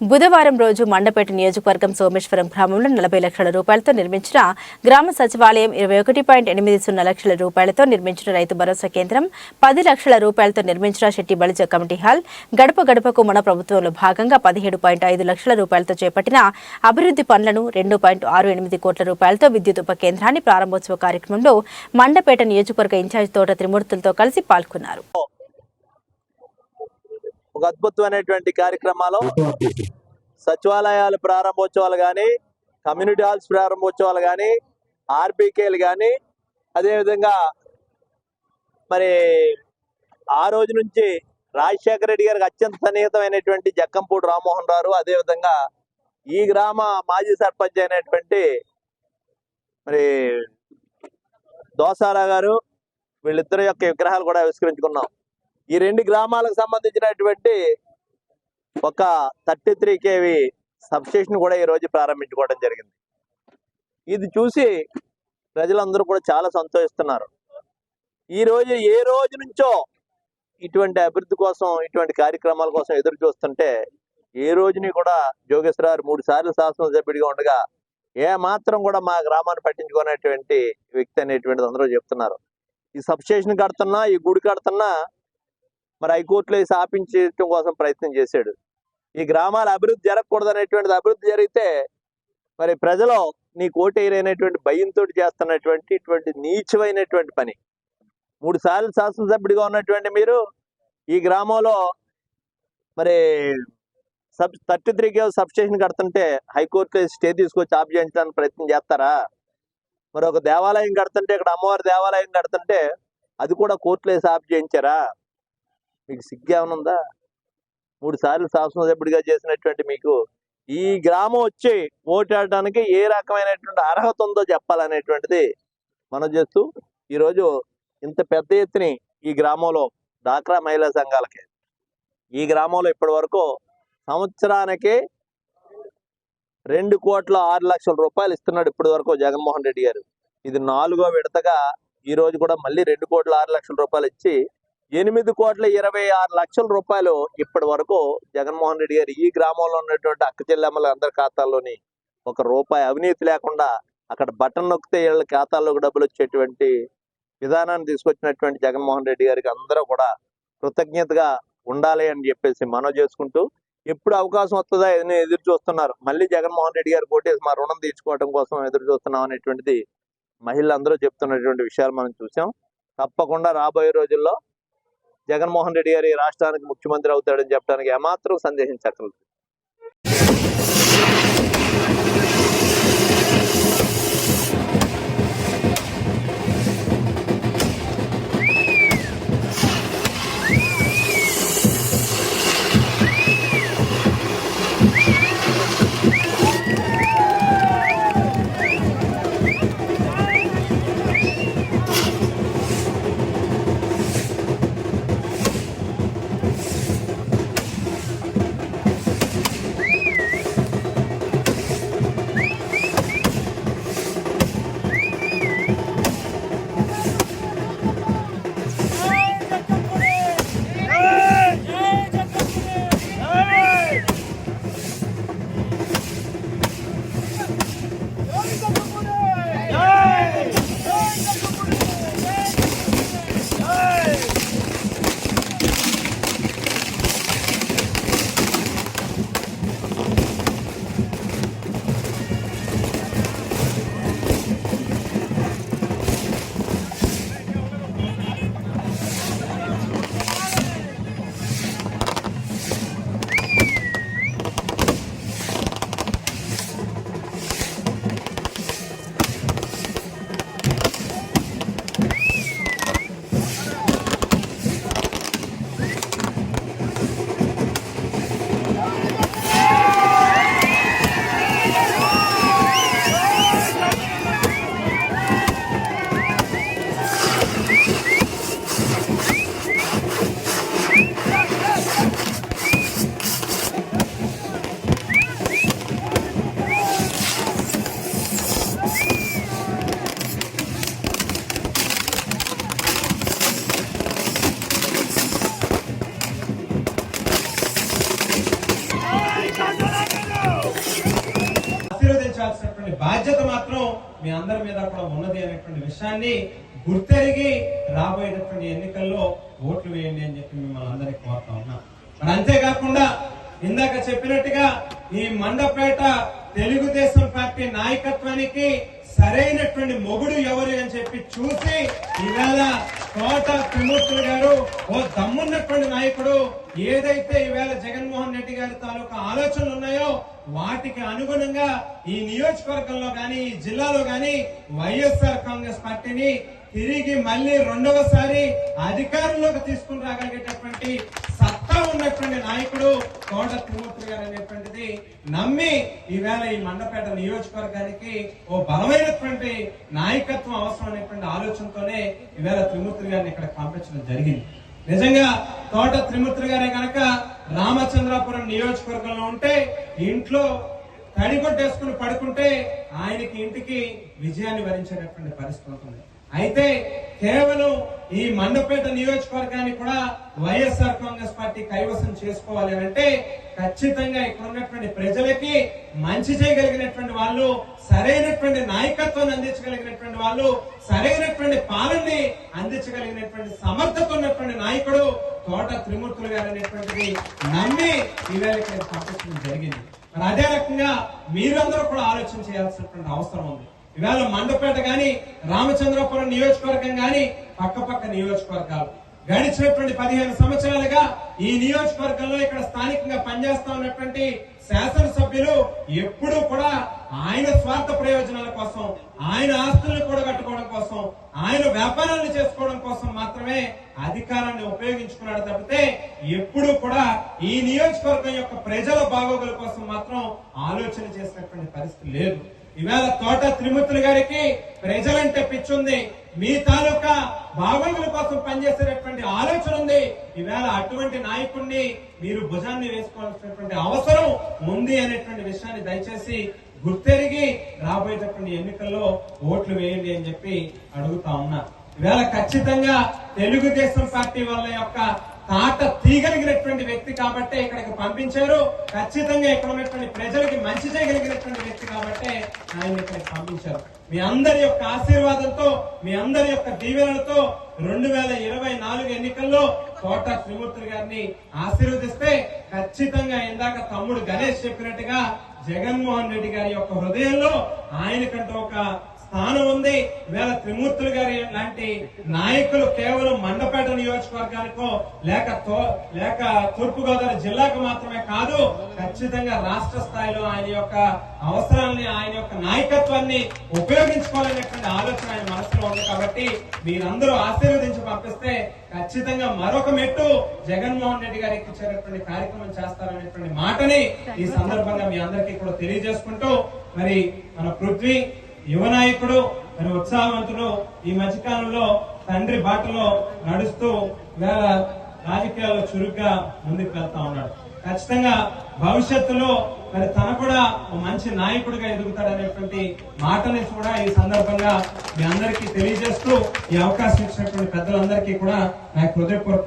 బుధవారం రోజు మండపేట నియోజకవర్గం సోమేశ్వరం గ్రామంలో నలభై లక్షల రూపాయలతో నిర్మించిన గ్రామ సచివాలయం ఇరవై ఒకటి పాయింట్ ఎనిమిది సున్నా లక్షల రూపాయలతో నిర్మించిన రైతు భరోసా కేంద్రం పది లక్షల రూపాయలతో నిర్మించిన శెట్టి బలిజ కమిటీ హాల్ గడప గడపకు మన ప్రభుత్వంలో భాగంగా పదిహేడు పాయింట్ ఐదు లక్షల రూపాయలతో చేపట్టిన అభివృద్ధి పనులను రెండు పాయింట్ ఆరు ఎనిమిది కోట్ల రూపాయలతో విద్యుత్ ఉప కేంద్రాన్ని ప్రారంభోత్సవ కార్యక్రమంలో మండపేట నియోజకవర్గ ఇన్ఛార్జ్ తోట త్రిమూర్తులతో కలిసి పాల్గొన్నారు. ఒక అద్భుతమైనటువంటి కార్యక్రమాలు. సచివాలయాలు ప్రారంభోత్సవాలు కానీ కమ్యూనిటీ హాల్స్ ప్రారంభోత్సవాలు కానీ ఆర్బీకేలు కానీ అదేవిధంగా మరి ఆ రోజు నుంచి రాజశేఖర రెడ్డి గారికి అత్యంత సన్నిహితమైనటువంటి జక్కంపూడి రామ్మోహన్ రావు అదేవిధంగా ఈ గ్రామ మాజీ సర్పంచ్ అయినటువంటి మరి దోసారా గారు వీళ్ళిద్దరి యొక్క విగ్రహాలు కూడా ఆవిష్కరించుకున్నాం. ఈ రెండు గ్రామాలకు సంబంధించినటువంటి ఒక థర్టీ త్రీ కేవి సబ్స్టేషన్ కూడా ఈ రోజు ప్రారంభించుకోవడం జరిగింది. ఇది చూసి ప్రజలందరూ కూడా చాలా సంతోషిస్తున్నారు. ఈ రోజు ఏ రోజు నుంచో ఇటువంటి అభివృద్ధి కోసం ఇటువంటి కార్యక్రమాల కోసం ఎదురు చూస్తుంటే ఏ రోజుని కూడా జోగేశ్వరరావు మూడు సార్లు శాసనసభ్యుడిగా ఉండగా ఏ మాత్రం కూడా మా గ్రామాన్ని పట్టించుకునేటువంటి వ్యక్తి అనేటువంటిది అందరూ చెప్తున్నారు. ఈ సబ్స్టేషన్ కడుతున్నా ఈ గుడి కడుతున్నా మరి హైకోర్టులో వేసి కోసం ప్రయత్నం చేశాడు. ఈ గ్రామాల అభివృద్ధి జరగకూడదు అనేటువంటిది అభివృద్ధి జరిగితే మరి ప్రజలు నీ కోటేరైనటువంటి భయంతో చేస్తున్నటువంటి ఇటువంటి నీచమైనటువంటి పని. మూడు సార్లు శాసనసభ్యుడిగా ఉన్నటువంటి మీరు ఈ గ్రామంలో మరి sub thirty three KV substation కడుతుంటే హైకోర్టులో స్టే తీసుకొచ్చి ఆప్ చేయించడానికి ప్రయత్నం చేస్తారా? మరి ఒక దేవాలయం కడుతుంటే ఇక్కడ అమ్మవారి దేవాలయం కడుతుంటే అది కూడా కోర్టులో వేసి ఆప్ చేయించారా? మీకు సిగ్గేమైనా ఉందా మూడు సార్లు శాసనసభ్యుడిగా చేసినటువంటి మీకు? ఈ గ్రామం వచ్చి ఓటాడడానికి ఏ రకమైనటువంటి అర్హత ఉందో చెప్పాలనేటువంటిది మనం చేస్తూ ఈరోజు ఇంత పెద్ద ఎత్తుని ఈ గ్రామంలో డాక్రా మహిళా సంఘాలకి ఈ గ్రామంలో ఇప్పటి వరకు సంవత్సరానికి రెండు కోట్ల ఆరు లక్షల రూపాయలు ఇస్తున్నాడు ఇప్పటి వరకు జగన్మోహన్ రెడ్డి గారు. ఇది నాలుగో విడతగా ఈ రోజు కూడా మళ్ళీ రెండు కోట్ల ఆరు లక్షల రూపాయలు ఇచ్చి ఎనిమిది కోట్ల ఇరవై ఆరు లక్షల రూపాయలు ఇప్పటి వరకు జగన్మోహన్ రెడ్డి గారు ఈ గ్రామంలో ఉన్నటువంటి అక్క చెల్లెమ్మల అందరి ఖాతాల్లోని ఒక రూపాయి అవినీతి లేకుండా అక్కడ బటన్ నొక్కితే వీళ్ళ ఖాతాల్లోకి డబ్బులు వచ్చేటువంటి విధానాన్ని తీసుకొచ్చినటువంటి జగన్మోహన్ రెడ్డి గారికి అందరూ కూడా కృతజ్ఞతగా ఉండాలి అని చెప్పేసి మనం చేసుకుంటూ ఎప్పుడు అవకాశం వస్తుందా అని ఎదురు చూస్తున్నారు. మళ్ళీ జగన్మోహన్ రెడ్డి గారు కోటేసి మా రుణం తీర్చుకోవడం కోసం ఎదురు చూస్తున్నాం అనేటువంటిది మహిళలందరూ చెప్తున్నటువంటి విషయాలు మనం చూసాం. తప్పకుండా రాబోయే రోజుల్లో జగన్మోహన్ రెడ్డి గారు రాష్ట్రానికి ముఖ్యమంత్రి అవుతాడని చెప్పడానికి ఏమాత్రం సందేహించక్కర్లేదు నిర్వహించాల్సినటువంటి బాధ్యత మాత్రం మీ అందరి మీద కూడా ఉన్నది అనేటువంటి విషయాన్ని గుర్తెరిగి రాబోయేటటువంటి ఎన్నికల్లో ఓట్లు వేయండి అని చెప్పి మిమ్మల్ని అందరికి కోరుతా ఉన్నాం. మరి అంతేకాకుండా ఇందాక చెప్పినట్టుగా ఈ మండపేట తెలుగుదేశం పార్టీ నాయకత్వానికి సరైనటువంటి మొగుడు ఎవరు అని చెప్పి చూసి ఈవేళ తోట త్రిమూర్తులు గారు ఓ దమ్మున్నటువంటి నాయకుడు ఏదైతే ఈవేళ జగన్మోహన్ రెడ్డి గారి తాలూకా ఆలోచనలు ఉన్నాయో వాటికి అనుగుణంగా ఈ నియోజకవర్గంలో గాని ఈ జిల్లాలో గాని వైఎస్ఆర్ కాంగ్రెస్ పార్టీని తిరిగి మళ్ళీ రెండవసారి అధికారంలోకి తీసుకుని రాగలిగేటటువంటి తోట త్రిమూర్తి గారు అనేటువంటిది నమ్మి ఈవేళ ఈ మండపేట నియోజకవర్గానికి ఓ బలమైనటువంటి నాయకత్వం అవసరం అనేటువంటి ఆలోచనతోనే ఈవేళ త్రిమూర్తి గారిని ఇక్కడ పంపించడం జరిగింది. నిజంగా తోట త్రిమూర్తి గారే కనుక రామచంద్రాపురం నియోజకవర్గంలో ఉంటే ఇంట్లో తడిగొట్టేసుకుని పడుకుంటే ఆయనకి ఇంటికి విజయాన్ని వరించేటటువంటి పరిస్థితి ఉంటుంది. అయితే కేవలం ఈ మండపేట నియోజకవర్గాన్ని కూడా వైఎస్ఆర్ కాంగ్రెస్ పార్టీ కైవసం చేసుకోవాలి అని అంటే ఖచ్చితంగా ఇక్కడ ఉన్నటువంటి ప్రజలకి మంచి చేయగలిగినటువంటి వాళ్ళు సరైనటువంటి నాయకత్వాన్ని అందించగలిగినటువంటి వాళ్ళు సరైనటువంటి పాలనని అందించగలిగినటువంటి సమర్థత ఉన్నటువంటి నాయకుడు తోట త్రిమూర్తులు గారు అనేటువంటిది నమ్మి ఈవేళ ఇక్కడ పంపించడం జరిగింది. మరి అదే రకంగా మీరందరూ కూడా ఆలోచన చేయాల్సినటువంటి అవసరం ఉంది. ఇవాళ మండపేట గాని రామచంద్రపురం నియోజకవర్గం గాని పక్క పక్క నియోజకవర్గాలు. గడిచినటువంటి పదిహేను సంవత్సరాలుగా ఈ నియోజకవర్గంలో ఇక్కడ స్థానికంగా పనిచేస్తా ఉన్నటువంటి శాసనసభ్యులు ఎప్పుడూ కూడా ఆయన స్వార్థ ప్రయోజనాల కోసం ఆయన ఆస్తులను కూడగట్టుకోవడం కోసం ఆయన వ్యాపారాలను చేసుకోవడం కోసం మాత్రమే అధికారాన్ని ఉపయోగించుకున్నాడు తప్పితే ఎప్పుడూ కూడా ఈ నియోజకవర్గం యొక్క ప్రజల బాగోగుల కోసం మాత్రం ఆలోచన చేసినటువంటి పరిస్థితి లేదు. ఇవాళ తోట త్రిమూర్తులు గారికి ప్రజలంటే పిచ్చుంది. మీ తాలూకా బాగోగుల కోసం పనిచేసేటటువంటి ఆలోచన ఉంది. ఈవేళ అటువంటి నాయకుడిని మీరు భుజాన్ని వేసుకోవాల్సినటువంటి అవసరం ఉంది అనేటువంటి విషయాన్ని దయచేసి గుర్తెరిగి రాబోయేటటువంటి ఎన్నికల్లో ఓట్లు వేయండి అని చెప్పి అడుగుతా ఉన్నా. ఈవేళ ఖచ్చితంగా తెలుగుదేశం పార్టీ వాళ్ళ యొక్క తాట తీయగలిగినటువంటి వ్యక్తి కాబట్టే ఇక్కడికి పంపించారు. ఖచ్చితంగా ఇక్కడ ఉన్నటువంటి ప్రజలకి మంచి చేయగలిగినటువంటి వ్యక్తి కాబట్టే ఆయన ఇక్కడికి పంపించారు. మీ అందరి యొక్క ఆశీర్వాదంతో మీ అందరి యొక్క దీవెనలతో రెండు వేల ఇరవై నాలుగు ఎన్నికల్లో కోట త్రిమూర్తులు గారిని ఆశీర్వదిస్తే ఖచ్చితంగా ఇందాక తమ్ముడు గణేష్ చెప్పినట్టుగా జగన్మోహన్ రెడ్డి గారి యొక్క హృదయంలో ఆయనకంటూ ఒక స్థానం ఉంది. వేళ త్రిమూర్తులు గారి లాంటి నాయకులు కేవలం మండపేట నియోజకవర్గానికో లేక తో- లేక తూర్పుగోదావరి జిల్లాకు మాత్రమే కాదు ఖచ్చితంగా రాష్ట్ర స్థాయిలో ఆయన యొక్క అవసరాలని ఆయన యొక్క నాయకత్వాన్ని ఉపయోగించుకోవాలనేటువంటి ఆలోచన ఆయన మనసులో ఉంది కాబట్టి మీరందరూ ఆశీర్వదించి పంపిస్తే ఖచ్చితంగా మరొక మెట్టు జగన్మోహన్ రెడ్డి గారు ఎక్కించేటటువంటి కార్యక్రమం చేస్తారనేటువంటి మాటని ఈ సందర్భంగా మీ అందరికీ కూడా తెలియజేసుకుంటూ మరి మన పృథ్వీ యువ నాయకుడు మరి ఉత్సాహవంతుడు ఈ మధ్యకాలంలో తండ్రి బాటలో నడుస్తూ వేళ రాజకీయాల్లో చురుగ్గా ముందుకు వెళ్తా ఉన్నాడు. ఖచ్చితంగా భవిష్యత్తులో మరి తన కూడా ఒక మంచి నాయకుడిగా ఎదుగుతాడనేటువంటి మాటని కూడా ఈ సందర్భంగా మీ అందరికీ తెలియజేస్తూ ఈ అవకాశం ఇచ్చినటువంటి పెద్దలందరికీ కూడా నా హృదయపూర్వక